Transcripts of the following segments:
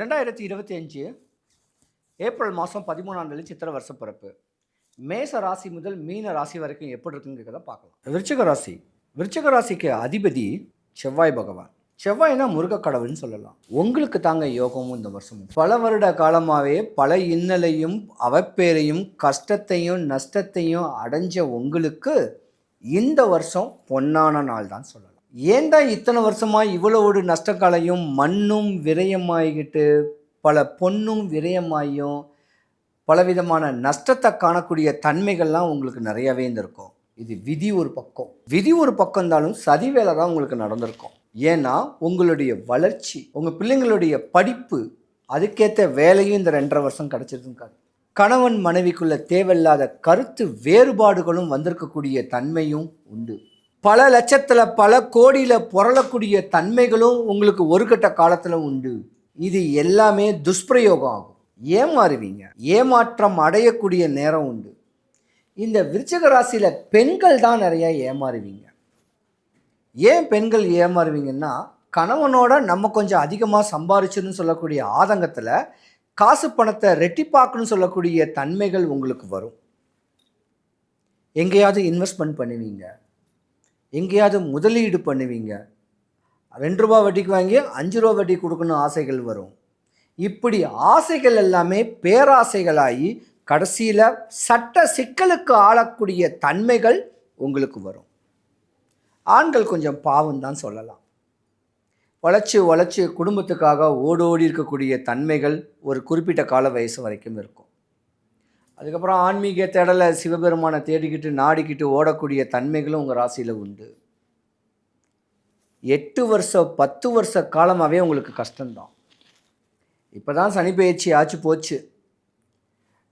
ரெண்டாயிரத்தி இருபத்தி அஞ்சு ஏப்ரல் மாதம் பதிமூணாம் தேதி சித்திர வருஷ பிறப்பு. மேச ராசி முதல் மீன ராசி வரைக்கும் எப்படி இருக்குங்கிறத பார்க்கலாம். விருச்சக ராசி. விருச்சக ராசிக்கு அதிபதி செவ்வாய் பகவான். செவ்வாய்னா முருக கடவுள்னு சொல்லலாம். உங்களுக்கு தாங்க யோகமும் இந்த வருஷமும். பல வருட காலமாகவே பல இன்னலையும் அவப்பேரையும் கஷ்டத்தையும் நஷ்டத்தையும் அடைஞ்ச உங்களுக்கு இந்த வருஷம் பொன்னான நாள் தான் சொல்லலாம் ஏன்டா இத்தனை வருஷமாக இவ்வளோ ஒரு நஷ்டக்காலையும் மண்ணும் விரயமாகிக்கிட்டு பல பொண்ணும் விரயமாயும் பலவிதமான நஷ்டத்தை காணக்கூடிய தன்மைகள்லாம் உங்களுக்கு நிறையவே இருந்திருக்கும். இது விதி ஒரு பக்கம். விதி ஒரு பக்கம் இருந்தாலும் சதி வேலை தான் உங்களுக்கு நடந்திருக்கும். ஏன்னா உங்களுடைய வளர்ச்சி உங்கள் பிள்ளைங்களுடைய படிப்பு அதுக்கேற்ற வேலையும் இந்த ரெண்டரை வருஷம் கிடச்சிருக்காது கணவன் மனைவிக்குள்ள தேவையில்லாத கருத்து வேறுபாடுகளும் வந்திருக்கக்கூடிய தன்மையும் உண்டு. பல லட்சத்தில் பல கோடியில் புரளக்கூடிய தன்மைகளும் உங்களுக்கு ஒரு கட்ட காலத்தில் உண்டு. இது எல்லாமே துஷ்பிரயோகம் ஆகும். ஏமாறுவீங்க. ஏமாற்றம் அடையக்கூடிய நேரம் உண்டு. இந்த விருச்சக ராசியில் பெண்கள் தான் நிறையா ஏமாறுவீங்க. ஏன் பெண்கள் ஏமாறுவீங்கன்னா கணவனோட நம்ம கொஞ்சம் அதிகமாக சம்பாரிச்சுன்னு சொல்லக்கூடிய ஆதங்கத்தில் காசு பணத்தை ரெட்டிப்பாக்குன்னு சொல்லக்கூடிய தன்மைகள் உங்களுக்கு வரும். எங்கேயாவது இன்வெஸ்ட்மெண்ட் பண்ணுவீங்க. எங்கேயாவது முதலீடு பண்ணுவீங்க. ரெண்டு ரூபா வட்டிக்கு வாங்கி அஞ்சு ரூபா வட்டி கொடுக்கணும் ஆசைகள் வரும். இப்படி ஆசைகள் எல்லாமே பேராசைகளாகி கடைசியில் சட்ட சிக்கலுக்கு ஆளக்கூடிய தன்மைகள் உங்களுக்கு வரும். ஆண்கள் கொஞ்சம் பாவம் தான் சொல்லலாம். உழைச்சி உழைச்சி குடும்பத்துக்காக ஓடோடி இருக்கக்கூடிய தன்மைகள் ஒரு குறிப்பிட்ட கால வயசு வரைக்கும் இருக்கும். அதுக்கப்புறம் ஆன்மீக தேடலை சிவபெருமானை தேடிக்கிட்டு நாடிக்கிட்டு ஓடக்கூடிய தன்மைகளும் உங்கள் ராசியில் உண்டு. எட்டு வருஷம் பத்து வருஷ காலமாகவே உங்களுக்கு கஷ்டம்தான். இப்போ தான் சனி பயிற்சி ஆச்சு போச்சு.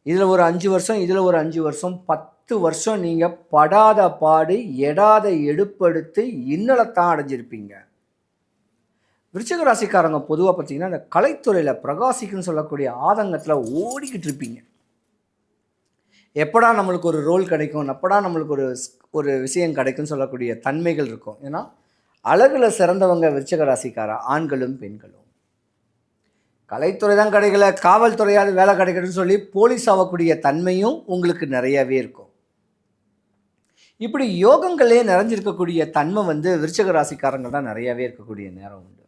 இதில் ஒரு அஞ்சு வருஷம் இதில் ஒரு அஞ்சு வருஷம் பத்து வருஷம் நீங்கள் படாத பாடு எடாத எடுப்படுத்து இன்னலத்தான் அடைஞ்சிருப்பீங்க. விருச்சக ராசிக்காரங்க பொதுவாக பார்த்தீங்கன்னா இந்த கலைத்துறையில் பிரகாசிக்குன்னு சொல்லக்கூடிய ஆதங்கத்தில் ஓடிக்கிட்டு இருப்பீங்க. எப்படா நம்மளுக்கு ஒரு ரோல் கிடைக்கும்? எப்படா நம்மளுக்கு ஒரு ஒரு விஷயம் கிடைக்கும்னு சொல்லக்கூடிய தன்மைகள் இருக்கும். ஏன்னா அழகில் சிறந்தவங்க விருச்சக ராசிக்காரா ஆண்களும் பெண்களும். கலைத்துறை தான் கிடைக்கல காவல்துறையாவது வேலை கிடைக்கணும்னு சொல்லி போலீஸ் ஆகக்கூடிய தன்மையும் உங்களுக்கு நிறையவே இருக்கும். இப்படி யோகங்களே நிறைஞ்சிருக்கக்கூடிய தன்மை வந்து விருச்சக ராசிக்காரங்க தான் நிறையவே இருக்கக்கூடிய நேரம் உண்டு.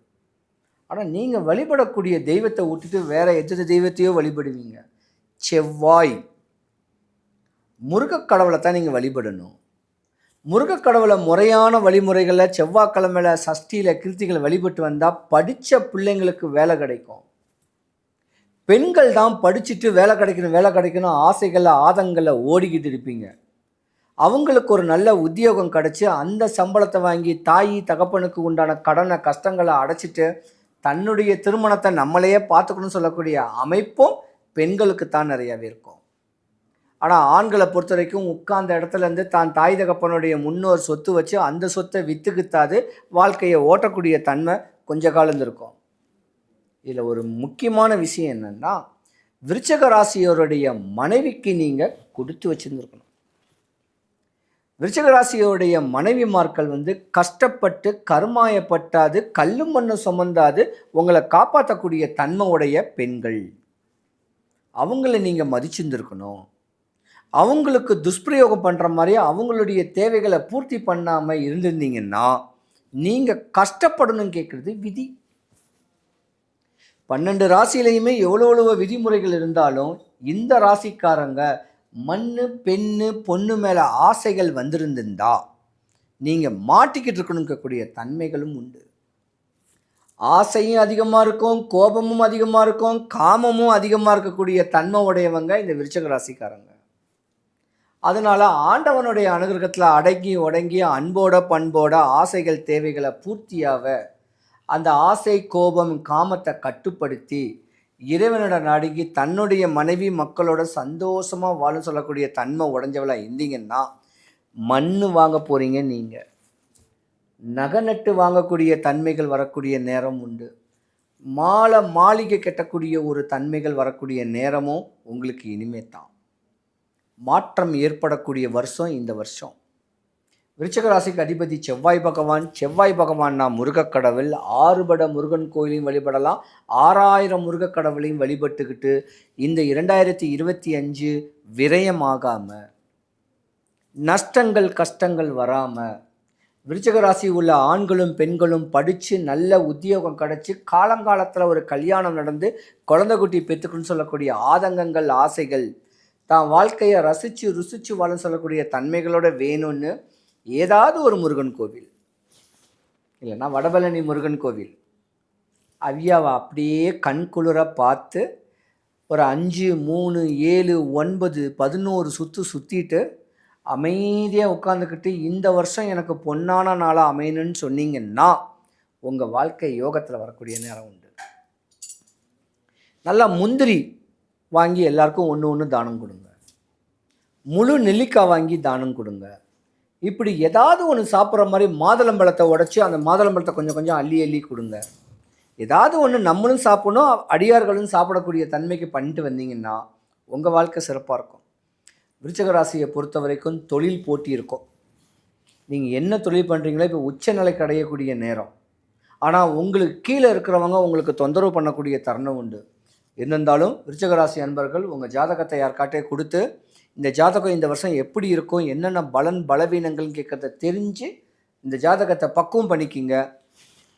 ஆனால் நீங்கள் வழிபடக்கூடிய தெய்வத்தை விட்டுட்டு வேறு எந்த தெய்வத்தையோ வழிபடுவீங்க? செவ்வாய். முருகக் கடவுளை தான் நீங்கள் வழிபடணும். முருகக் கடவுளை முறையான வழிமுறைகளில் செவ்வாய்க்கிழமையில் சஷ்டியில் கிருத்திகளை வழிபட்டு வந்தால் படித்த பிள்ளைங்களுக்கு வேலை கிடைக்கும். பெண்கள் தான் படிச்சுட்டு வேலை கிடைக்கணும் வேலை கிடைக்கணும் ஆசைகளில் ஆதங்களில் ஓடிக்கிட்டு இருப்பீங்க. அவங்களுக்கு ஒரு நல்ல உத்தியோகம் கிடச்சி அந்த சம்பளத்தை வாங்கி தாய் தகப்பனுக்கு உண்டான கடனை கஷ்டங்களை அடைச்சிட்டு தன்னுடைய திருமணத்தை நம்மளையே பார்த்துக்கணும்னு சொல்லக்கூடிய அமைப்பும் பெண்களுக்கு தான் நிறையவே இருக்கும். ஆனால் ஆண்களை பொறுத்த வரைக்கும் உட்கார்ந்த இடத்துலேருந்து தான் தாய் தகப்பனுடைய முன்னோர் சொத்து வச்சு அந்த சொத்தை விற்றுக்குத்தாது வாழ்க்கையை ஓட்டக்கூடிய தன்மை கொஞ்ச காலம் இருக்கும். இதில் ஒரு முக்கியமான விஷயம் என்னென்னா விருச்சக ராசியோருடைய மனைவிக்கு நீங்கள் கொடுத்து வச்சுருந்துருக்கணும். விருச்சக ராசியோடைய மனைவிமார்கள் வந்து கஷ்டப்பட்டு கருமாயப்பட்டாது கல்லும் மண்ணும் சுமந்தாது உங்களை காப்பாற்றக்கூடிய தன்மை உடைய பெண்கள். அவங்கள நீங்கள் மதிச்சிருந்துருக்கணும். அவங்களுக்கு துஷ்பிரயோகம் பண்ணுற மாதிரி அவங்களுடைய தேவைகளை பூர்த்தி பண்ணாமல் இருந்திருந்தீங்கன்னா நீங்கள் கஷ்டப்படணும் கேட்குறது விதி. பன்னெண்டு ராசியிலையுமே எவ்வளோ எவ்வளோ விதிமுறைகள் இருந்தாலும் இந்த ராசிக்காரங்க மண் பெண்ணு பொண்ணு மேலே ஆசைகள் வந்திருந்திருந்தா நீங்கள் மாட்டிக்கிட்டு இருக்கணுங்கக்கூடிய தன்மைகளும் உண்டு. ஆசையும் அதிகமாக இருக்கும் கோபமும் அதிகமாக இருக்கும் காமமும் அதிகமாக இருக்கக்கூடிய தன்மை உடையவங்க இந்த விருச்சக ராசிக்காரங்க. அதனால் ஆண்டவனுடைய அனுகிரகத்தில் அடங்கி உடங்கி அன்போட பண்போட ஆசைகள் தேவைகளை பூர்த்தியாக அந்த ஆசை கோபம் காமத்தை கட்டுப்படுத்தி இறைவனோட நடுங்கி தன்னுடைய மனைவி மக்களோட சந்தோஷமாக வாழும் சொல்லக்கூடிய தன்மை உடஞ்சவளாக இருந்தீங்கன்னா மண் வாங்க போகிறீங்க நீங்கள் நகை நட்டு வாங்கக்கூடிய தன்மைகள் வரக்கூடிய நேரம் உண்டு. மாலை மாளிகை கட்டக்கூடிய ஒரு தன்மைகள் வரக்கூடிய நேரமும் உங்களுக்கு இனிமே தான். மாற்றம் ஏற்படக்கூடிய வருஷம் இந்த வருஷம். விருச்சகராசிக்கு அதிபதி செவ்வாய் பகவான். செவ்வாய் பகவான்னா முருகக்கடவுள் ஆறுபட முருகன் கோயிலையும் வழிபடலாம். ஆறாயிரம் முருகக்கடவுளையும் வழிபட்டுக்கிட்டு இந்த இரண்டாயிரத்தி இருபத்தி அஞ்சு விரயமாகாமல் நஷ்டங்கள் கஷ்டங்கள் வராமல் விருச்சகராசி உள்ள ஆண்களும் பெண்களும் படித்து நல்ல உத்தியோகம் கிடச்சி காலங்காலத்தில் ஒரு கல்யாணம் நடந்து குழந்தை குட்டி பெற்றுக்குன்னு சொல்லக்கூடிய ஆதங்கங்கள் ஆசைகள் தான் வாழ்க்கையை ரசித்து ருசித்து வாழ சொல்லக்கூடிய தன்மைகளோட வேணும்னு ஏதாவது ஒரு முருகன் கோவில். இல்லைன்னா வடபழனி முருகன் கோவில். அவ்யாவை அப்படியே கண் குளிர பார்த்து ஒரு அஞ்சு மூணு ஏழு ஒன்பது பதினோரு சுற்று சுற்றிட்டு அமைதியாக உட்காந்துக்கிட்டு இந்த வருஷம் எனக்கு பொன்னான நாளாக அமையணும்னு சொன்னீங்கன்னா உங்கள் வாழ்க்கை யோகத்தில் வரக்கூடிய நேரம் உண்டு. நல்லா முந்திரி வாங்கி எல்லாருக்கும் ஒன்று ஒன்று தானம் கொடுங்க. முழு நெல்லிக்காய் வாங்கி தானம் கொடுங்க. இப்படி ஏதாவது ஒன்று சாப்பிட்ற மாதிரி மாதுளம்பழத்தை உடச்சி அந்த மாதுளம்பழத்தை கொஞ்சம் கொஞ்சம் அள்ளி அள்ளி கொடுங்க. ஏதாவது ஒன்று நம்மளும் சாப்பிடணும் அடியார்களும் சாப்பிடக்கூடிய தன்மைக்கு பண்ணிட்டு வந்தீங்கன்னா உங்கள் வாழ்க்கை சிறப்பாக இருக்கும். விருச்சக ராசியை பொறுத்த வரைக்கும் தொழில் போட்டி இருக்கும். நீங்கள் என்ன தொழில் பண்ணுறீங்களோ இப்போ உச்சநிலைக்கு அடையக்கூடிய நேரம். ஆனால் உங்களுக்கு கீழே இருக்கிறவங்க உங்களுக்கு தொந்தரவு பண்ணக்கூடிய தருணம் உண்டு. இருந்தாலும் விருச்சக அன்பர்கள் உங்கள் ஜாதகத்தை யாருக்காட்டே கொடுத்து இந்த ஜாதகம் இந்த வருஷம் எப்படி இருக்கும் என்னென்ன பலன் பலவீனங்கள்னு கேட்கறத தெரிஞ்சு இந்த ஜாதகத்தை பக்குவம் பண்ணிக்கிங்க.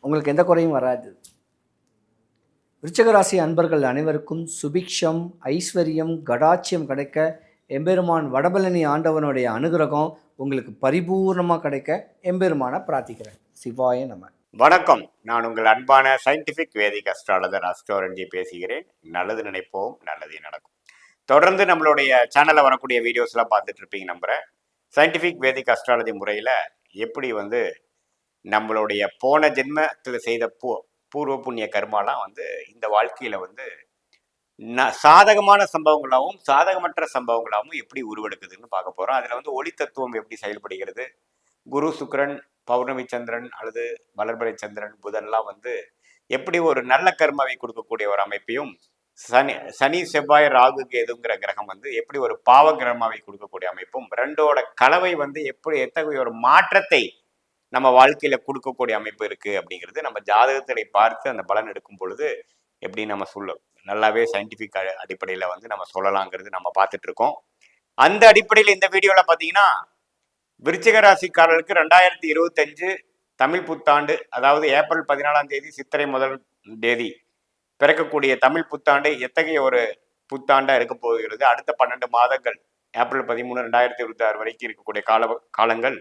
உங்களுக்கு எந்த குறையும் வராது. விருச்சக அன்பர்கள் அனைவருக்கும் சுபிக்ஷம் ஐஸ்வர்யம் கடாட்சியம் கிடைக்க எம்பெருமான் வடபழனி ஆண்டவனுடைய அனுகிரகம் உங்களுக்கு பரிபூர்ணமாக கிடைக்க எம்பெருமானை பிரார்த்திக்கிறேன். சிவாய நம்ம வணக்கம். நான் உங்கள் அன்பான சயின்டிஃபிக் வேதிக் அஸ்ட்ராலஜர் அஸ்ட்ரோரஞ்சி பேசுகிறேன். நல்லது நினைப்போம் நல்லதே நடக்கும். தொடர்ந்து நம்மளுடைய சேனலில் வரக்கூடிய வீடியோஸ்லாம் பார்த்துட்டு இருப்பீங்க நம்புகிறேன் சயின்டிஃபிக் வேதிக் அஸ்ட்ராலஜி முறையில் எப்படி வந்து நம்மளுடைய போன ஜென்மத்தில் செய்த பூ பூர்வ புண்ணிய கர்மாலாம் வந்து இந்த வாழ்க்கையில் வந்து ந- சாதகமான சம்பவங்களாகவும் சாதகமற்ற சம்பவங்களாகவும் எப்படி உருவெடுக்குதுன்னு பார்க்க போகிறோம் அதில் வந்து ஒளி தத்துவம் எப்படி செயல்படுகிறது? குரு சுக்கிரன் பௌர்ணமி சந்திரன் அல்லது வளர்பிறை சந்திரன் புதன்லாம் வந்து எப்படி ஒரு நல்ல கர்மாவை கொடுக்கக்கூடிய ஒரு அமைப்பையும் சனி சனி செவ்வாய் ராகு கேதுங்கிற கிரகம் வந்து எப்படி ஒரு பாவ கிரகமாவை கொடுக்கக்கூடிய அமைப்பும் ரெண்டோட கலவை வந்து எப்படி எத்தகைய ஒரு மாற்றத்தை நம்ம வாழ்க்கையில கொடுக்கக்கூடிய அமைப்பு இருக்கு அப்படிங்கிறது நம்ம ஜாதகத்தை பார்த்து அந்த பலன் எடுக்கும் பொழுது எப்படி நம்ம சொல்ல நல்லாவே சயின்டிபிக் அடிப்படையில வந்து நம்ம சொல்லலாங்கிறது நம்ம பார்த்துட்டு இருக்கோம். அந்த அடிப்படையில் இந்த வீடியோல பாத்தீங்கன்னா விருச்சிக ராசிக்காரர்களுக்கு ரெண்டாயிரத்தி இருபத்தஞ்சு தமிழ் புத்தாண்டு அதாவது ஏப்ரல் பதினாலாம் தேதி சித்திரை முதல் தேதி பிறக்கக்கூடிய தமிழ் புத்தாண்டு எத்தகைய ஒரு புத்தாண்டாக இருக்க போகிறது? அடுத்த பன்னெண்டு மாதங்கள் ஏப்ரல் பதிமூணு ரெண்டாயிரத்தி இருபத்தி ஆறு வரைக்கும் இருக்கக்கூடிய கால காலங்கள்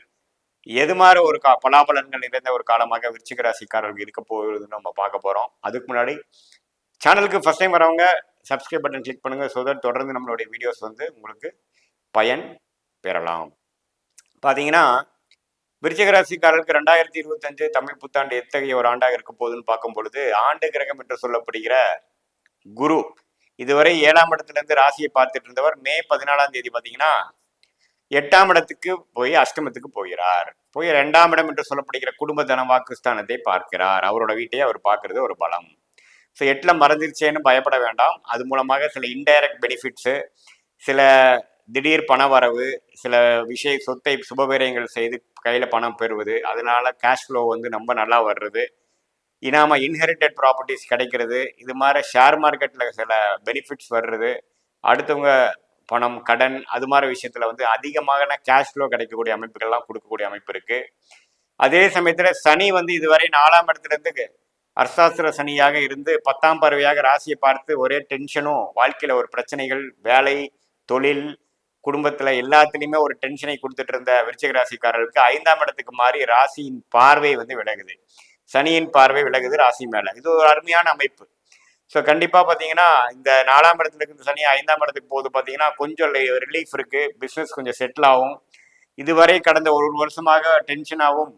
எது மாதிரி ஒரு கா பலாபலன்கள் நிறைந்த ஒரு காலமாக விருச்சிக ராசிக்காரர்கள் இருக்க போகிறதுன்னு நம்ம பார்க்க போகிறோம் அதுக்கு முன்னாடி சேனலுக்கு ஃபர்ஸ்ட் டைம் வரவங்க சப்ஸ்கிரைப் பட்டன் கிளிக் பண்ணுங்கள் ஸோ தட் தொடர்ந்து நம்மளுடைய வீடியோஸ் வந்து உங்களுக்கு பயன் பெறலாம். பார்த்தீங்கன்னா விருச்சிக ராசிக்காரருக்கு ரெண்டாயிரத்தி இருபத்தஞ்சு தமிழ் புத்தாண்டு எத்தகைய ஒரு ஆண்டாக இருக்க போகுதுன்னு பார்க்கும் பொழுது ஆண்டு கிரகம் என்று சொல்லப்படுகிற குரு. இதுவரை ஏழாம் இடத்துலேருந்து ராசியை பார்த்துட்டு இருந்தவர் மே பதினாலாம் தேதி பார்த்தீங்கன்னா எட்டாம் இடத்துக்கு போய் அஷ்டமத்துக்கு போகிறார். போய் ரெண்டாம் இடம் என்று சொல்லப்படுகிற குடும்ப தன வாக்குஸ்தானத்தை பார்க்கிறார். அவரோட வீட்டையே அவர் பார்க்கறது ஒரு பலம். ஸோ எட்டில் மறந்துருச்சேன்னு பயப்பட வேண்டாம். அது மூலமாக சில இன்டைரக்ட் பெனிஃபிட்ஸு சில திடீர் பண வரவு சில விஷய சொத்தை சுபவிரயங்கள் செய்து கையில் பணம் பெறுவது அதனால கேஷ் ஃப்ளோ வந்து ரொம்ப நல்லா வர்றது. இனாம இன்ஹெரிட்டட் ப்ராப்பர்ட்டிஸ் கிடைக்கிறது இது மாதிரி ஷேர் மார்க்கெட்டில் சில பெனிஃபிட்ஸ் வர்றது அடுத்தவங்க பணம் கடன் அது மாதிரி விஷயத்தில் வந்து அதிகமான கேஷ் ஃப்ளோ கிடைக்கக்கூடிய அமைப்புகள்லாம் கொடுக்கக்கூடிய அமைப்பு இருக்குது அதே சமயத்தில் சனி வந்து இதுவரை நாலாம் இடத்துலேருந்து அர்சாஸ்திர சனியாக இருந்து பத்தாம் பறவையாக ராசியை பார்த்து ஒரே டென்ஷனும் வாழ்க்கையில் ஒரு பிரச்சனைகள் வேலை தொழில் குடும்பத்துல எல்லாத்துலயுமே ஒரு டென்ஷனை கொடுத்துட்டு இருந்த விருச்சிக ராசிக்காரர்களுக்கு ஐந்தாம் இடத்துக்கு மாறி ராசியின் பார்வை வந்து விலகுது. சனியின் பார்வை விலகுது ராசி மேல. இது ஒரு அருமையான அமைப்பு. ஸோ கண்டிப்பாக பார்த்தீங்கன்னா இந்த நாலாம் இடத்துல இருக்கிற சனி ஐந்தாம் இடத்துக்கு போகுது பார்த்தீங்கன்னா கொஞ்சம் ரிலீஃப் இருக்கு. பிஸ்னஸ் கொஞ்சம் செட்டில் ஆகும். இதுவரை கடந்த ஒரு வருஷமாக டென்ஷனாகவும்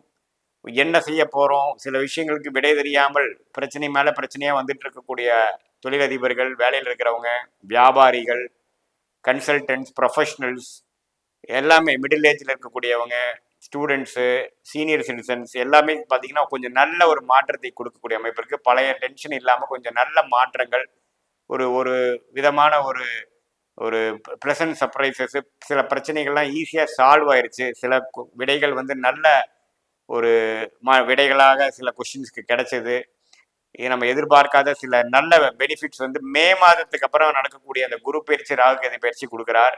என்ன செய்ய போகிறோம் சில விஷயங்களுக்கு விடை தெரியாமல் பிரச்சனை மேலே பிரச்சனையாக வந்துட்டு இருக்கக்கூடிய தொழிலதிபர்கள் வேலையில் இருக்கிறவங்க வியாபாரிகள் கன்சல்டன்ட்ஸ் ப்ரொஃபஷ்னல்ஸ் எல்லாமே மிடில் ஏஜில் இருக்கக்கூடியவங்க ஸ்டூடெண்ட்ஸு சீனியர் சிட்டிசன்ஸ் எல்லாமே பார்த்தீங்கன்னா கொஞ்சம் நல்ல ஒரு மாற்றத்தை கொடுக்கக்கூடிய அமைப்பு இருக்குது பழைய டென்ஷன் இல்லாமல் கொஞ்சம் நல்ல மாற்றங்கள் ஒரு ஒரு விதமான ஒரு ஒரு ப்ரெசன்ட் சர்ப்ரைசஸ் சில பிரச்சனைகள்லாம் ஈஸியாக சால்வ் ஆயிடுச்சு சில விடைகள் வந்து நல்ல ஒரு ம விடைகளாக சில கொஷின்ஸ்க்கு கிடைச்சது. நம்ம எதிர்பார்க்காத சில நல்ல பெனிஃபிட்ஸ் வந்து மே மாதத்துக்கு அப்புறம் நடக்கக்கூடிய அந்த குரு பயிற்சி ராகுகேது பயிற்சி கொடுக்குறார்.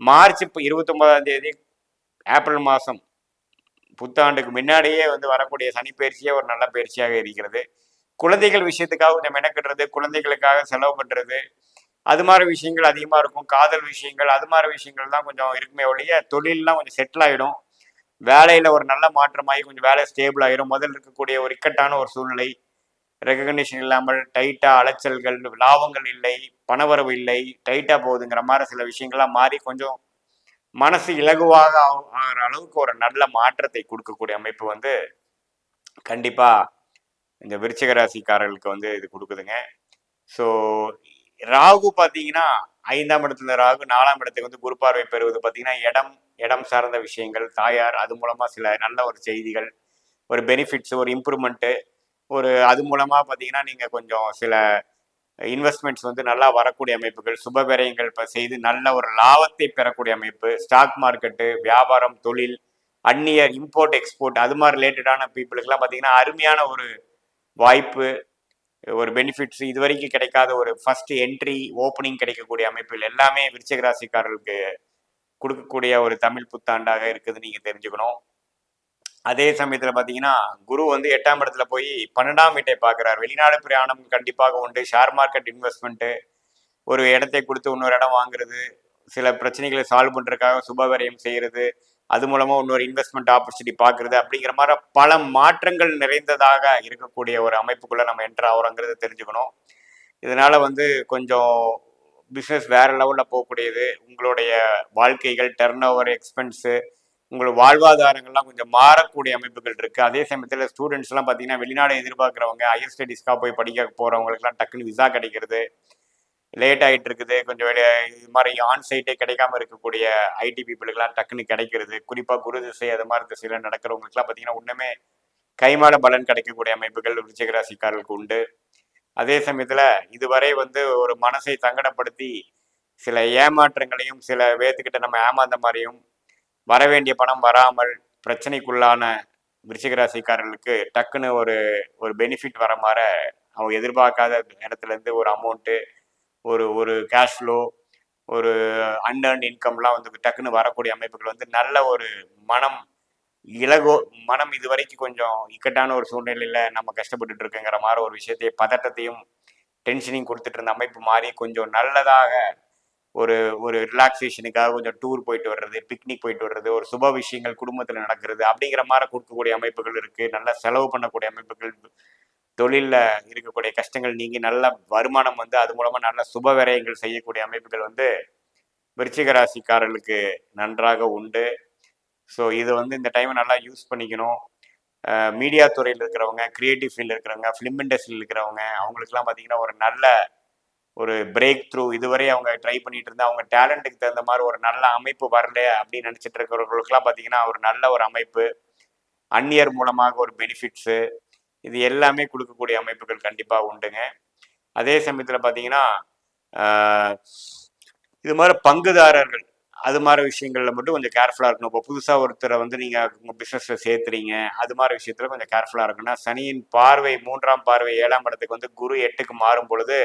மார்ச் இப்போ இருபத்தொன்பதாம் தேதி ஏப்ரல் மாதம் புத்தாண்டுக்கு முன்னாடியே வந்து வரக்கூடிய சனி பயிற்சியே ஒரு நல்ல பயிற்சியாக இருக்கிறது. குழந்தைகள் விஷயத்துக்காக கொஞ்சம் மெனக்கிடுறது குழந்தைகளுக்காக செலவு பண்ணுறது அது மாதிரி விஷயங்கள் அதிகமாக இருக்கும். காதல் விஷயங்கள் அது மாதிரி விஷயங்கள் தான் கொஞ்சம் இருக்குமே ஒழிய தொழிலெலாம் கொஞ்சம் செட்டில் ஆகிடும் வேலையில் ஒரு நல்ல மாற்றமாகி கொஞ்சம் வேலை ஸ்டேபிள் ஆகிடும் முதல்ல இருக்கக்கூடிய ஒரு இக்கட்டான ஒரு சூழ்நிலை. ரெகக்னிஷன் இல்லாமல் டைட்டாக அலைச்சல்கள் லாபங்கள் இல்லை பணவரவு இல்லை டைட்டாக போகுதுங்கிற மாதிரி சில விஷயங்கள்லாம் மாறி கொஞ்சம் மனசு இலகுவாக ஆகிற அளவுக்கு ஒரு நல்ல மாற்றத்தை கொடுக்கக்கூடிய அமைப்பு வந்து கண்டிப்பாக இந்த விருச்சிக ராசிக்காரர்களுக்கு வந்து இது கொடுக்குதுங்க. ஸோ ராகு பார்த்தீங்கன்னா ஐந்தாம் இடத்துல ராகு நாலாம் இடத்துக்கு வந்து குரு பார்வை பெறுவது பார்த்தீங்கன்னா இடம் இடம் சார்ந்த விஷயங்கள் தாயார் அது மூலமாக சில நல்ல ஒரு செய்திகள் ஒரு பெனிஃபிட்ஸ் ஒரு இம்ப்ரூவ்மெண்ட்டு ஒரு அது மூலமாக பார்த்தீங்கன்னா நீங்கள் கொஞ்சம் சில இன்வெஸ்ட்மெண்ட்ஸ் வந்து நல்லா வரக்கூடிய அமைப்புகள் சுபவிரயங்கள் இப்போ செய்து நல்ல ஒரு லாபத்தை பெறக்கூடிய அமைப்பு ஸ்டாக் மார்க்கெட்டு வியாபாரம் தொழில் அந்நியர் இம்போர்ட் எக்ஸ்போர்ட் அது மாதிரி ரிலேட்டடான பீப்புளுக்கெல்லாம் பார்த்தீங்கன்னா அருமையான ஒரு வாய்ப்பு ஒரு பெனிஃபிட்ஸ் இது வரைக்கும் கிடைக்காத ஒரு ஃபர்ஸ்ட் என்ட்ரி ஓப்பனிங் கிடைக்கக்கூடிய அமைப்பில் எல்லாமே விருச்சிகராசிக்காரர்களுக்கு கொடுக்கக்கூடிய ஒரு தமிழ் புத்தாண்டாக இருக்குதுன்னு நீங்கள் தெரிஞ்சுக்கணும். அதே சமயத்தில் பார்த்தீங்கன்னா குரு வந்து எட்டாம் இடத்துல போய் பன்னெண்டாம் வீட்டை பார்க்குறார் வெளிநாடு பிரயாணம் கண்டிப்பாக உண்டு. ஷேர் மார்க்கெட் இன்வெஸ்ட்மெண்ட்டு ஒரு இடத்தை கொடுத்து இன்னொரு இடம் வாங்குறது சில பிரச்சனைகளை சால்வ் பண்ணுறதுக்காக சுபவரியம் செய்கிறது அது மூலமாக இன்னொரு இன்வெஸ்ட்மெண்ட் ஆப்பர்ச்சுனிட்டி பார்க்குறது அப்படிங்கிற மாதிரி பல மாற்றங்கள் நிறைந்ததாக இருக்கக்கூடிய ஒரு அமைப்புக்குள்ளே நம்ம என்டர் ஆகிறோங்கிறத தெரிஞ்சுக்கணும். இதனால வந்து கொஞ்சம் பிஸ்னஸ் வேற லெவலில் போகக்கூடியது. உங்களுடைய வாழ்க்கைகள் டர்ன் ஓவர் எக்ஸ்பென்ஸு உங்களோட வாழ்வாதாரங்கள்லாம் கொஞ்சம் மாறக்கூடிய அமைப்புகள் இருக்குது அதே சமயத்தில் ஸ்டூடெண்ட்ஸ்லாம் பார்த்தீங்கன்னா வெளிநாடு எதிர்பார்க்குறவங்க ஹையர் ஸ்டடீஸ்க்காக போய் படிக்க போகிறவங்களுக்குலாம் டக்குன்னு விசா கிடைக்கிறது. லேட் ஆகிட்டு இருக்குது. கொஞ்சம் இது மாதிரி ஆன் சைட்டே கிடைக்காம இருக்கக்கூடிய ஐடி பீப்புளுக்குலாம் டக்குன்னு கிடைக்கிறது. குறிப்பாக குரு திசை அது மாதிரி திசையில் நடக்கிறவங்களுக்குலாம் பார்த்தீங்கன்னா ஒன்றுமே கைமாட பலன் கிடைக்கக்கூடிய அமைப்புகள் விருச்சிகராசிக்காரர்களுக்கு உண்டு. அதே சமயத்தில் இதுவரை வந்து ஒரு மனசை சங்கடப்படுத்தி சில ஏமாற்றங்களையும் சில வேத்துக்கிட்ட நம்ம ஏமாந்த மாதிரியும் வர வேண்டிய பணம் வராமல் பிரச்சனைக்குள்ளான விருச்சிகராசிக்காரர்களுக்கு டக்குன்னு ஒரு ஒரு பெனிஃபிட் வர மாதிரி அவங்க எதிர்பார்க்காத நேரத்துலேருந்து ஒரு அமௌண்ட்டு ஒரு ஒரு கேஷ் ஃப்ளோ ஒரு அன்அர்ன் இன்கம்லாம் வந்து டக்குன்னு வரக்கூடிய அமைப்புகள் வந்து நல்ல ஒரு மனம் இலகோ மனம் இது வரைக்கும் கொஞ்சம் இக்கட்டான ஒரு சூழ்நிலையில் நம்ம கஷ்டப்பட்டுட்டு இருக்குங்கிற மாதிரி ஒரு விஷயத்தை பதட்டத்தையும் டென்ஷனையும் கொடுத்துட்டு இருந்த அமைப்பு மாறி கொஞ்சம் நல்லதாக ஒரு ஒரு ரிலாக்ஸேஷனுக்காக கொஞ்சம் டூர் போயிட்டு வர்றது பிக்னிக் போயிட்டு வர்றது ஒரு சுப விஷயங்கள் குடும்பத்தில் நடக்கிறது அப்படிங்கிற மாதிரி கொடுக்கக்கூடிய அமைப்புகள் இருக்குது நல்ல செலவு பண்ணக்கூடிய அமைப்புகள் தொழிலில் இருக்கக்கூடிய கஷ்டங்கள் நீங்கி நல்ல வருமானம் வந்து அது மூலமாக நல்ல சுப விரயங்கள் செய்யக்கூடிய அமைப்புகள் வந்து விருச்சிக ராசிக்காரர்களுக்கு நன்றாக உண்டு. ஸோ இது வந்து இந்த டைமை நல்லா யூஸ் பண்ணிக்கணும். மீடியா துறையில் இருக்கிறவங்க கிரியேட்டிவ் ஃபீல்டில் இருக்கிறவங்க ஃபிலிம் இண்டஸ்ட்ரியில் இருக்கிறவங்க அவங்களுக்குலாம் பார்த்தீங்கன்னா ஒரு நல்ல ஒரு பிரேக் த்ரூ இதுவரை அவங்க ட்ரை பண்ணிட்டு இருந்தா அவங்க டேலண்ட்டுக்கு தகுந்த மாதிரி ஒரு நல்ல அமைப்பு வரல அப்படின்னு நினச்சிட்டு இருக்கிறவர்களுக்குலாம் பார்த்தீங்கன்னா ஒரு நல்ல ஒரு அமைப்பு அந்நியர் மூலமாக ஒரு பெனிஃபிட்ஸு இது எல்லாமே கொடுக்கக்கூடிய அமைப்புகள் கண்டிப்பாக உண்டுங்க. அதே சமயத்தில் பார்த்தீங்கன்னா இது மாதிரி பங்குதாரர்கள் அது மாதிரி விஷயங்களில் மட்டும் கொஞ்சம் கேர்ஃபுல்லாக இருக்கணும். இப்போ புதுசாக ஒருத்தரை வந்து நீங்கள் உங்கள் பிஸ்னஸில் சேர்த்துறீங்க அது மாதிரி விஷயத்தில் கொஞ்சம் கேர்ஃபுல்லாக இருக்கணும்னா சனியின் பார்வை மூன்றாம் பார்வை ஏழாம் இடத்துக்கு வந்து குரு எட்டுக்கு மாறும் பொழுது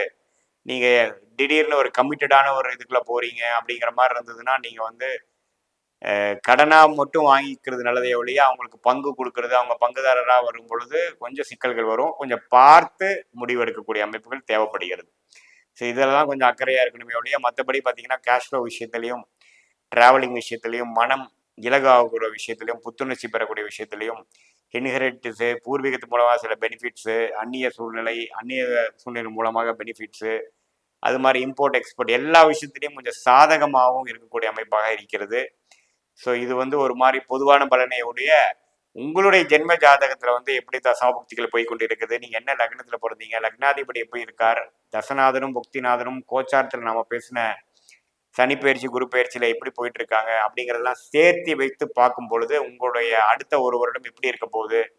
நீங்கள் திடீர்னு ஒரு கமிட்டடான ஒரு இதுக்குள்ளே போகிறீங்க அப்படிங்கிற மாதிரி இருந்ததுன்னா நீங்கள் வந்து கடனாக மட்டும் வாங்கிக்கிறது நல்லதே ஒழிய அவங்களுக்கு பங்கு கொடுக்கறது அவங்க பங்குதாரராக வரும் பொழுது கொஞ்சம் சிக்கல்கள் வரும். கொஞ்சம் பார்த்து முடிவெடுக்கக்கூடிய அமைப்புகள் தேவைப்படுகிறது. ஸோ இதெல்லாம் கொஞ்சம் அக்கறையாக இருக்கணுமே ஒழிய மற்றபடி பார்த்தீங்கன்னா கேஷ் ஃப்ளோ விஷயத்துலையும் ட்ராவலிங் விஷயத்துலையும் மனம் இலகாகிற விஷயத்துலையும் புத்துணர்ச்சி பெறக்கூடிய விஷயத்துலையும் இன்ஹெரிட்டிஸு பூர்வீகத்து மூலமாக சில பெனிஃபிட்ஸு அந்நிய சூழ்நிலை அந்நிய சூழ்நிலை மூலமாக பெனிஃபிட்ஸு அது மாதிரி இம்போர்ட் எக்ஸ்போர்ட் எல்லா விஷயத்துலையும் கொஞ்சம் சாதகமாகவும் இருக்கக்கூடிய அமைப்பாக இருக்கிறது. ஸோ இது வந்து ஒரு மாதிரி பொதுவான பலனையுடைய உங்களுடைய ஜென்ம ஜாதகத்தில் வந்து எப்படி தசாபுக்திகள் போய் கொண்டு இருக்குது நீங்கள் என்ன லக்னத்தில் பிறந்தீங்க லக்னாதிபதி எப்படி இருக்கார் தசநாதனும் புக்திநாதனும் கோச்சாரத்தில் நாம் பேசின சனி பயிற்சி குரு பயிற்சியில் எப்படி போயிட்டு இருக்காங்க அப்படிங்கிறதெல்லாம் சேர்த்து வைத்து பார்க்கும் பொழுது உங்களுடைய அடுத்த ஒரு வருடம் எப்படி இருக்க போகுது?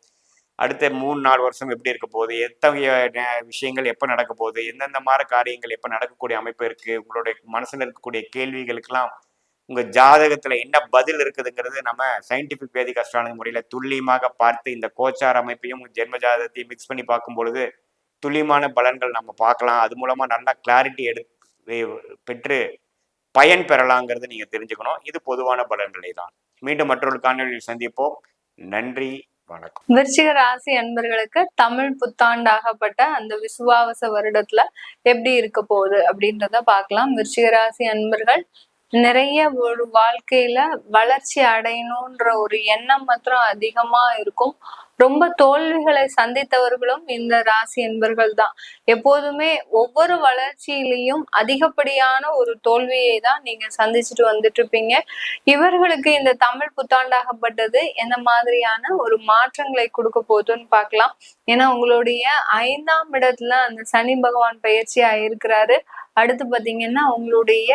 அடுத்த மூணு நாலு வருஷம் எப்படி இருக்க போகுது? எத்தகைய நே- விஷயங்கள் எப்போ நடக்க போகுது? எந்தெந்த மாதிரி காரியங்கள் எப்போ நடக்கக்கூடிய அமைப்பு இருக்குது உங்களுடைய மனசில் இருக்கக்கூடிய கேள்விகளுக்கெல்லாம் உங்கள் ஜாதகத்தில் என்ன பதில் இருக்குதுங்கிறது நம்ம சயின்டிஃபிக் வேதிக் அஸ்ட்ராலஜி முறையில் துல்லியமாக பார்த்து இந்த கோச்சார் அமைப்பையும் ஜென்ம ஜாதகத்தையும் மிக்ஸ் பண்ணி பார்க்கும் பொழுது துல்லியமான பலன்கள் நம்ம பார்க்கலாம். அது மூலமாக நல்லா கிளாரிட்டி எடு பெற்று பயன் பெறலாங்கிறது நீங்க தெரிஞ்சுக்கணும். இது பொதுவான பலன்களை தான் மீண்டும் மற்றொரு காணொலியில் சந்திப்போம். நன்றி வணக்கம். விருச்சிக ராசி அன்பர்களுக்கு தமிழ் புத்தாண்டாகப்பட்ட அந்த விசுவாவச வருடத்துல எப்படி இருக்க போகுது அப்படின்றத பார்க்கலாம். விருச்சிக ராசி அன்பர்கள் நிறைய ஒரு வாழ்க்கையில வளர்ச்சி அடையணும்ன்ற ஒரு எண்ணம் மாத்திரம் அதிகமா இருக்கும். ரொம்ப தோல்விகளை சந்தித்தவர்களும் இந்த ராசி என்பர்கள் தான். எப்போதுமே ஒவ்வொரு வளர்ச்சியிலையும் அதிகப்படியான ஒரு தோல்வியை தான் நீங்க சந்திச்சுட்டு வந்துட்டு இருப்பீங்க. இவர்களுக்கு இந்த தமிழ் புத்தாண்டாகப்பட்டது என்ன மாதிரியான ஒரு மாற்றங்களை கொடுக்க போதுன்னு பார்க்கலாம். ஏன்னா உங்களுடைய ஐந்தாம் இடத்துல அந்த சனி பகவான் பயிற்சி ஆயிருக்கிறாரு அடுத்து பாத்தீங்கன்னா உங்களுடைய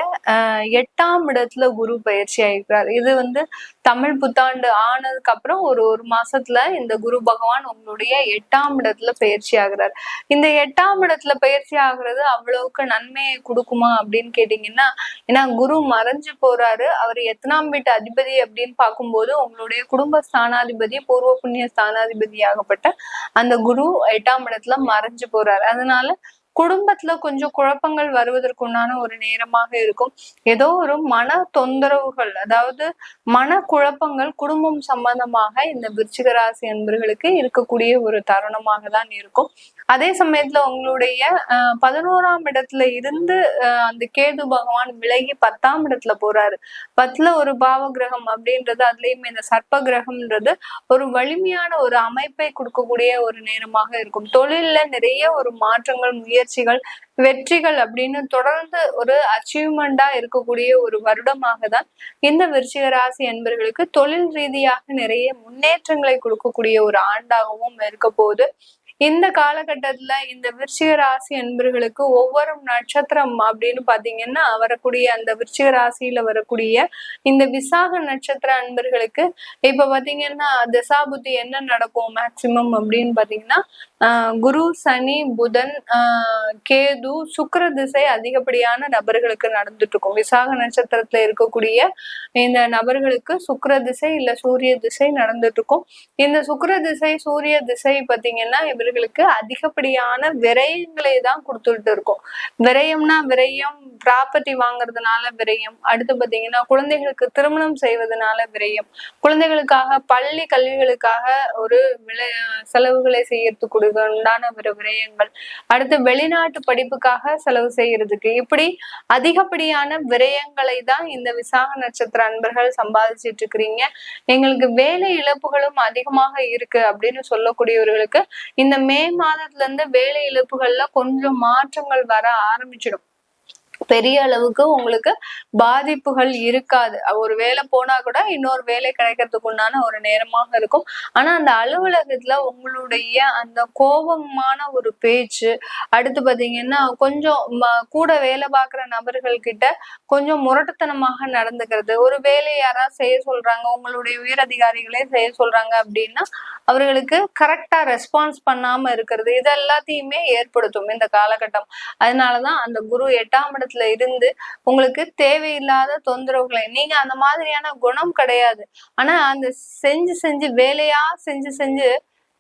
எட்டாம் இடத்துல குரு பயிற்சி ஆயிருக்கிறார் இது வந்து தமிழ் புத்தாண்டு ஆனதுக்கு அப்புறம் ஒரு ஒரு மாசத்துல இந்த குரு பகவான் உங்களுடைய எட்டாம் இடத்துல பயிற்சி ஆகிறார். இந்த எட்டாம் இடத்துல பயிற்சி ஆகுறது அவ்வளவுக்கு நன்மையை கொடுக்குமா அப்படின்னு கேட்டீங்கன்னா ஏன்னா குரு மறைஞ்சு போறாரு. அவர் எத்தனாம் வீட்டு அதிபதி அப்படின்னு பார்க்கும்போது உங்களுடைய குடும்ப ஸ்தானாதிபதி பூர்வ புண்ணிய ஸ்தானாதிபதியாகப்பட்ட அந்த குரு எட்டாம் இடத்துல மறைஞ்சு போறாரு. அதனால குடும்பத்துல கொஞ்சம் குழப்பங்கள் வருவதற்குண்டான ஒரு நேரமாக இருக்கும். ஏதோ ஒரு மன தொந்தரவுகள் அதாவது மன குழப்பங்கள் குடும்பம் சம்பந்தமாக இந்த விருச்சிக ராசி அன்பர்களுக்கு இருக்கக்கூடிய ஒரு தருணமாக தான் இருக்கும். அதே சமயத்துல உங்களுடைய பதினோராம் இடத்துல இருந்து அஹ், அந்த கேது பகவான் விலகி பத்தாம் இடத்துல போறாரு. பத்துல ஒரு பாவ கிரகம் அப்படின்றது அதுலயுமே இந்த சர்ப்ப கிரகம்ன்றது ஒரு வலிமையான ஒரு அமைப்பை கொடுக்கக்கூடிய ஒரு நேரமாக இருக்கும். தொழில்ல நிறைய ஒரு மாற்றங்கள் முயற்சிகள் வெற்றிகள் அப்படின்னு தொடர்ந்து ஒரு அச்சீவ்மெண்டா இருக்கக்கூடிய ஒரு வருடமாக தான் இந்த விருச்சிக ராசி என்பர்களுக்கு தொழில் ரீதியாக நிறைய முன்னேற்றங்களை கொடுக்கக்கூடிய ஒரு ஆண்டாகவும் இருக்க போகுது. இந்த காலகட்டத்துல இந்த விருச்சிக ராசி அன்பர்களுக்கு ஒவ்வொரு நட்சத்திரம் அப்படின்னு பாத்தீங்கன்னா வரக்கூடிய அந்த விருச்சிக ராசியில வரக்கூடிய இந்த விசாக நட்சத்திர அன்பர்களுக்கு இப்ப பாத்தீங்கன்னா தசாபுத்தி என்ன நடக்கும் மேக்சிமம் அப்படின்னு பாத்தீங்கன்னா ஆஹ் குரு சனி புதன் ஆஹ் கேது சுக்கர திசை அதிகப்படியான நபர்களுக்கு நடந்துட்டு இருக்கும். விசாக நட்சத்திரத்துல இருக்கக்கூடிய இந்த நபர்களுக்கு சுக்கர திசை இல்ல சூரிய திசை நடந்துட்டு இருக்கும். இந்த சுக்கர திசை சூரிய திசை பாத்தீங்கன்னா அவர்களுக்கு அதிகப்படியான விரயங்களை தான் கொடுத்துட்டு இருக்கோம். விரயம்னா விரயம் ப்ராப்பர்ட்டி வாங்குறதுனால விரயம் அடுத்து பாத்தீங்கன்னா குழந்தைகளுக்கு திருமணம் செய்வதனால விரயம் குழந்தைகளுக்காக பள்ளி கல்விகளுக்காக ஒரு விலை செலவுகளை செய்யறதுக்கு உண்டான ஒரு விரயங்கள் அடுத்து வெளிநாட்டு படிப்புக்காக செலவு செய்யறதுக்கு இப்படி அதிகப்படியான விரயங்களை தான் இந்த விசாக நட்சத்திர அன்பர்கள் சம்பாதிச்சிட்டு இருக்கிறீங்க. எங்களுக்கு வேலை இழப்புகளும் அதிகமாக இருக்கு அப்படின்னு சொல்லக்கூடியவர்களுக்கு இந்த மே மாதத்துல இருந்து வேலை இழப்புகள்ல கொஞ்சம் மாற்றங்கள் வர ஆரம்பிச்சிடும். பெரிய அளவுக்கு உங்களுக்கு பாதிப்புகள் இருக்காது. ஒரு வேலை போனா கூட இன்னொரு வேலை கிடைக்கிறதுக்கு உண்டான ஒரு நேரமாக இருக்கும். ஆனா அந்த அலுவலகத்துல உங்களுடைய அந்த கோபமான ஒரு பேச்சு அடுத்து பாத்தீங்கன்னா கொஞ்சம் கூட வேலை பார்க்குற நபர்கள் கிட்ட கொஞ்சம் முரட்டுத்தனமாக நடந்துக்கிறது. ஒரு வேலையை யாராவது செய்ய சொல்றாங்க உங்களுடைய உயரதிகாரிகளே செய்ய சொல்றாங்க அப்படின்னா அவர்களுக்கு கரெக்டா ரெஸ்பான்ஸ் பண்ணாம இருக்கிறது இது எல்லாத்தையுமே ஏற்படுத்தும் இந்த காலகட்டம். அதனாலதான் அந்த குரு எட்டாம் இடத்துல இருந்து உங்களுக்கு தேவையில்லாத தொந்தரவுகளை நீங்க அந்த மாதிரியான குணம் கிடையாது. ஆனா அந்த செஞ்சு செஞ்சு வேலையா செஞ்சு செஞ்சு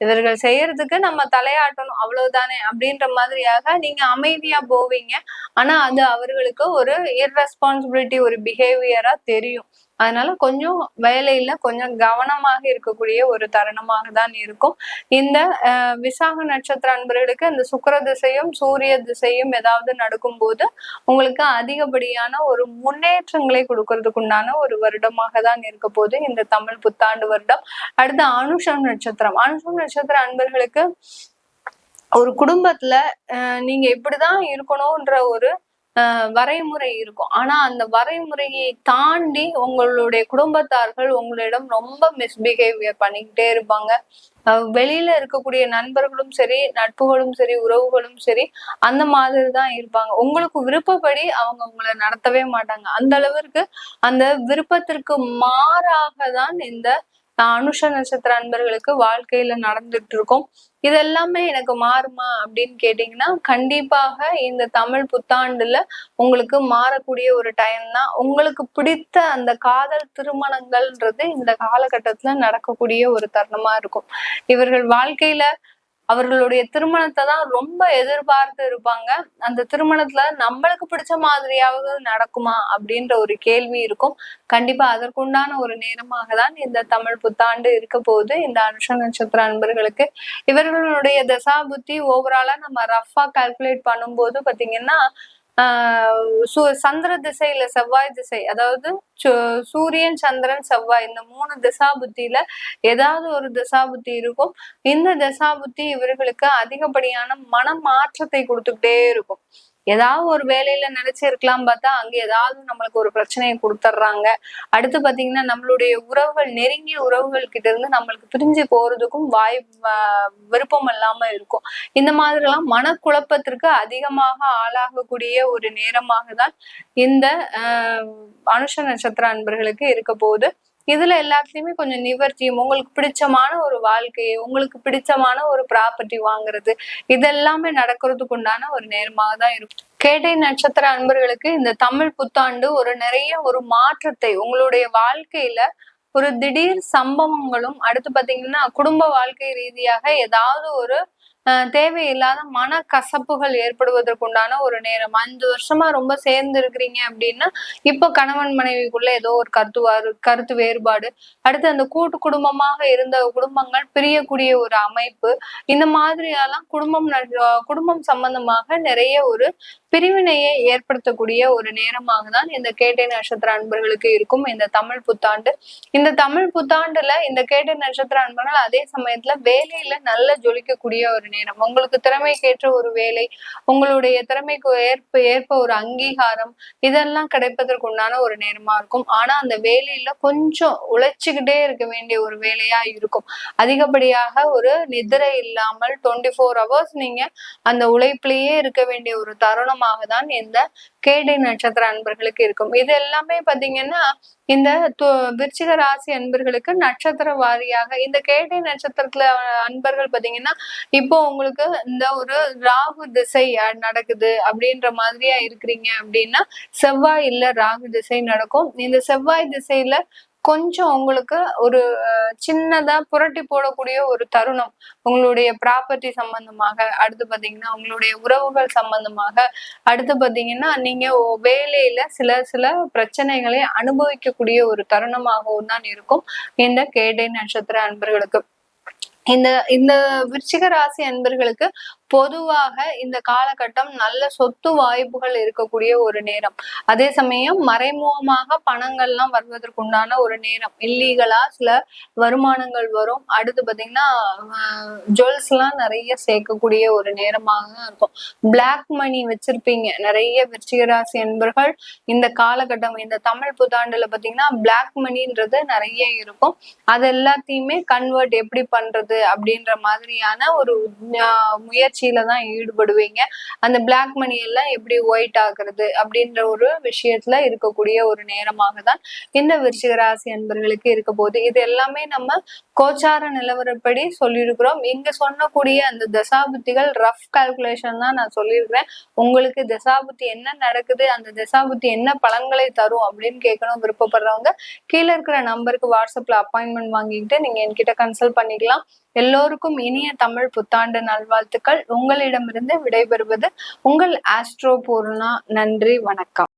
இவர்கள் செய்யறதுக்கு நம்ம தலையாட்டணும் அவ்வளவுதானே அப்படின்ற மாதிரியாக நீங்க அமைதியா போவீங்க. ஆனா அது அவர்களுக்கு ஒரு இர்ரெஸ்பான்சிபிலிட்டி ஒரு பிஹேவியரா தெரியும். அதனால கொஞ்சம் வேலையில கொஞ்சம் கவனமாக இருக்கக்கூடிய ஒரு தருணமாக தான் இருக்கும். இந்த விசாக நட்சத்திர அன்பர்களுக்கு இந்த சுக்கிர திசையும் சூரிய திசையும் ஏதாவது நடக்கும்போது உங்களுக்கு அதிகப்படியான ஒரு முன்னேற்றங்களை கொடுக்கறதுக்கு உண்டான ஒரு வருடமாக தான் இருக்க போது இந்த தமிழ் புத்தாண்டு வருடம். அடுத்து அனுஷம் நட்சத்திரம். அனுஷம் நட்சத்திர அன்பர்களுக்கு ஒரு குடும்பத்துல நீங்க இப்படிதான் இருக்கணும்ன்ற ஒரு வரைமுறை இருக்கும். ஆனா அந்த வரைமுறையை தாண்டி உங்களுடைய குடும்பத்தார்கள் உங்களிடம் ரொம்ப மிஸ்பிஹேவியர் பண்ணிக்கிட்டே இருப்பாங்க. அஹ், வெளியில இருக்கக்கூடிய நண்பர்களும் சரி நட்புகளும் சரி உறவுகளும் சரி அந்த மாதிரி தான் இருப்பாங்க. உங்களுக்கு விருப்பப்படி அவங்க உங்களை நடத்தவே மாட்டாங்க. அந்த அளவிற்கு அந்த விருப்பத்திற்கு மாறாக தான் இந்த அனுஷ நட்சத்திர அன்பர்களுக்கு வாழ்க்கையில நடந்துட்டு இருக்கும். இது எல்லாமே எனக்கு மாறுமா அப்படின்னு கேட்டீங்கன்னா கண்டிப்பாக இந்த தமிழ் புத்தாண்டுல உங்களுக்கு மாறக்கூடிய ஒரு டைம் தான். உங்களுக்கு பிடித்த அந்த காதல் திருமணங்கள்ன்றது இந்த காலகட்டத்துல நடக்கக்கூடிய ஒரு தருணமா இருக்கும். இவர்கள் வாழ்க்கையில அவர்களுடைய திருமணத்தை தான் ரொம்ப எதிர்பார்த்து இருப்பாங்க. அந்த திருமணத்துல நம்மளுக்கு பிடிச்ச மாதிரியாவது நடக்குமா அப்படின்ற ஒரு கேள்வி இருக்கும். கண்டிப்பா அதற்குண்டான ஒரு நேரமாக தான் இந்த தமிழ் புத்தாண்டு இருக்க போகுது. இந்த அனுஷ நட்சத்திர அன்பர்களுக்கு இவர்களுடைய தசா புத்தி ஓவராலா நம்ம ரஃபா கால்குலேட் பண்ணும்போது பாத்தீங்கன்னா சந்திர திசையில செவ்வாய் திசை அதாவது சூரியன் சந்திரன் செவ்வாய் இந்த மூணு திசாபுத்தியில ஏதாவது ஒரு திசாபுத்தி இருக்கும். இந்த தசாபுத்தி இவர்களுக்கு அதிகப்படியான மன மாற்றத்தை கொடுத்துக்கிட்டே இருக்கும். ஏதாவது ஒரு வேலையில நினைச்சிருக்கலாம் பார்த்தா அங்க ஏதாவது நம்மளுக்கு ஒரு பிரச்சனையை கொடுத்துட்றாங்க. அடுத்து பாத்தீங்கன்னா நம்மளுடைய உறவுகள் நெருங்கிய உறவுகள் கிட்ட இருந்து நம்மளுக்கு பிரிஞ்சு போறதுக்கும் வாய் விருப்பம் இல்லாம இருக்கும். இந்த மாதிரி எல்லாம் மனக்குழப்பத்திற்கு அதிகமாக ஆளாகக்கூடிய ஒரு நேரமாக தான் இந்த ஆஹ் அனுஷ நட்சத்திர அன்பர்களுக்கு இருக்க போகுது. இதுல எல்லாத்துலயுமே கொஞ்சம் நிவர்த்தியும் உங்களுக்கு பிடிச்சமான ஒரு வாழ்க்கையை உங்களுக்கு பிடிச்சமான ஒரு ப்ராப்பர்ட்டி வாங்குறது இதெல்லாமே நடக்கிறதுக்கு உண்டான ஒரு நேரமாக தான் இருக்கும். கேட்டை நட்சத்திர அன்பர்களுக்கு இந்த தமிழ் புத்தாண்டு ஒரு நிறைய ஒரு மாற்றத்தை உங்களுடைய வாழ்க்கையில ஒரு திடீர் சம்பவங்களும் அடுத்து பாத்தீங்கன்னா குடும்ப வாழ்க்கை ரீதியாக ஏதாவது ஒரு தேவையில்லாத மன கசப்புகள் ஏற்படுவதற்குண்டான ஒரு நேரம். அஞ்சு வருஷமா ரொம்ப சேர்ந்து இருக்கிறீங்க அப்படின்னா இப்போ கணவன் மனைவிக்குள்ள ஏதோ ஒரு கருத்து கருத்து வேறுபாடு. அடுத்து அந்த கூட்டு குடும்பமாக இருந்த குடும்பங்கள் பிரியக்கூடிய ஒரு அமைப்பு. இந்த மாதிரியெல்லாம் குடும்பம் நட- குடும்பம் சம்பந்தமாக நிறைய ஒரு பிரிவினையை ஏற்படுத்தக்கூடிய ஒரு நேரமாக தான் இந்த கேட்டை நட்சத்திர அன்பர்களுக்கு இருக்கும் இந்த தமிழ் புத்தாண்டு. இந்த தமிழ் புத்தாண்டுல இந்த கேட்டை நட்சத்திர அன்பர்கள் அதே சமயத்துல வேலையில நல்ல ஜொலிக்கக்கூடிய ஒரு நேரம். உங்களுக்கு திறமைக்கேற்ற ஒரு வேலை உங்களுடைய திறமைக்கு ஏற்ப ஏற்ப ஒரு அங்கீகாரம் இதெல்லாம் கிடைப்பதற்கு உண்டான ஒரு நேரமா இருக்கும். ஆனா அந்த வேலையில கொஞ்சம் உழைச்சிக்கிட்டே இருக்க வேண்டிய ஒரு வேலையா இருக்கும். அதிகப்படியாக ஒரு நிதிரை இல்லாமல் டுவெண்ட்டி ஃபோர் ஹவர்ஸ் நீங்க அந்த உழைப்பிலேயே இருக்க வேண்டிய ஒரு தருணம் தருணமாக தான் இந்த கேடை நட்சத்திர அன்பர்களுக்கு இருக்கும். இது எல்லாமே பாத்தீங்கன்னா இந்த விருச்சிக ராசி அன்பர்களுக்கு நட்சத்திர வாரியாக இந்த கேடை நட்சத்திரத்துல அன்பர்கள் பாத்தீங்கன்னா இப்போ உங்களுக்கு இந்த ஒரு ராகு திசை நடக்குது அப்படின்ற மாதிரியா இருக்கிறீங்க அப்படின்னா செவ்வாய் இல்ல ராகு திசை நடக்கும். இந்த செவ்வாய் திசையில கொஞ்சம் உங்களுக்கு ஒரு அஹ், சின்னதா புரட்டி போடக்கூடிய ஒரு தருணம். உங்களுடைய ப்ராப்பர்ட்டி சம்பந்தமாக அடுத்து பாத்தீங்கன்னா உங்களுடைய உறவுகள் சம்பந்தமாக அடுத்து பாத்தீங்கன்னா நீங்க வேலையில சில சில பிரச்சனைகளை அனுபவிக்கக்கூடிய ஒரு தருணமாகவும் தான் இருக்கும் இந்த கேடை நட்சத்திர அன்பர்களுக்கு. இந்த இந்த விருச்சிக ராசி அன்பர்களுக்கு பொதுவாக இந்த காலகட்டம் நல்ல சொத்து வாய்ப்புகள் இருக்கக்கூடிய ஒரு நேரம். அதே சமயம் மறைமுகமாக பணங்கள்லாம் வருவதற்குண்டான ஒரு நேரம். இல்லீகலா சில வருமானங்கள் வரும். அடுத்து பாத்தீங்கன்னா ஜுவல்ஸ் எல்லாம் நிறைய சேர்க்கக்கூடிய ஒரு நேரமாக தான் இருக்கும். பிளாக் மணி வச்சிருப்பீங்க. நிறைய விருச்சிகராசி என்பர்கள் இந்த காலகட்டம் இந்த தமிழ் புத்தாண்டுல பாத்தீங்கன்னா பிளாக் மணின்றது நிறைய இருக்கும். அது எல்லாத்தையுமே கன்வெர்ட் எப்படி பண்றது அப்படின்ற மாதிரியான ஒரு முயற்சி முயற்சியில தான் ஈடுபடுவீங்க. அந்த பிளாக் மணி எல்லாம் எப்படி ஒயிட் ஆகுறது அப்படின்ற ஒரு விஷயத்துல இருக்கக்கூடிய ஒரு நேரமாக தான் இந்த விருச்சிக ராசி அன்பர்களுக்கு இருக்க போகுது. இது எல்லாமே நம்ம கோச்சார நிலவரப்படி சொல்லியிருக்கிறோம். இங்க சொன்னக்கூடிய அந்த தசாபுத்திகள் ரஃப் கால்குலேஷன் தான் நான் சொல்லியிருக்கிறேன். உங்களுக்கு தசாபுத்தி என்ன நடக்குது அந்த தசாபுத்தி என்ன பலன்களை தரும் அப்படின்னு கேட்கணும் விருப்பப்படுறவங்க கீழே இருக்கிற நம்பருக்கு வாட்ஸ்அப்ல அப்பாயின்மெண்ட் வாங்கிக்கிட்டு நீங்க என்கிட்ட கன்சல்ட் பண்ணிக்கலாம். எல்லோருக்கும் இனிய தமிழ் புத்தாண்டு நல்வாழ்த்துக்கள். உங்களிடமிருந்து விடைபெறுவது உங்கள் ஆஸ்ட்ரோ பூர்ணா. நன்றி வணக்கம்.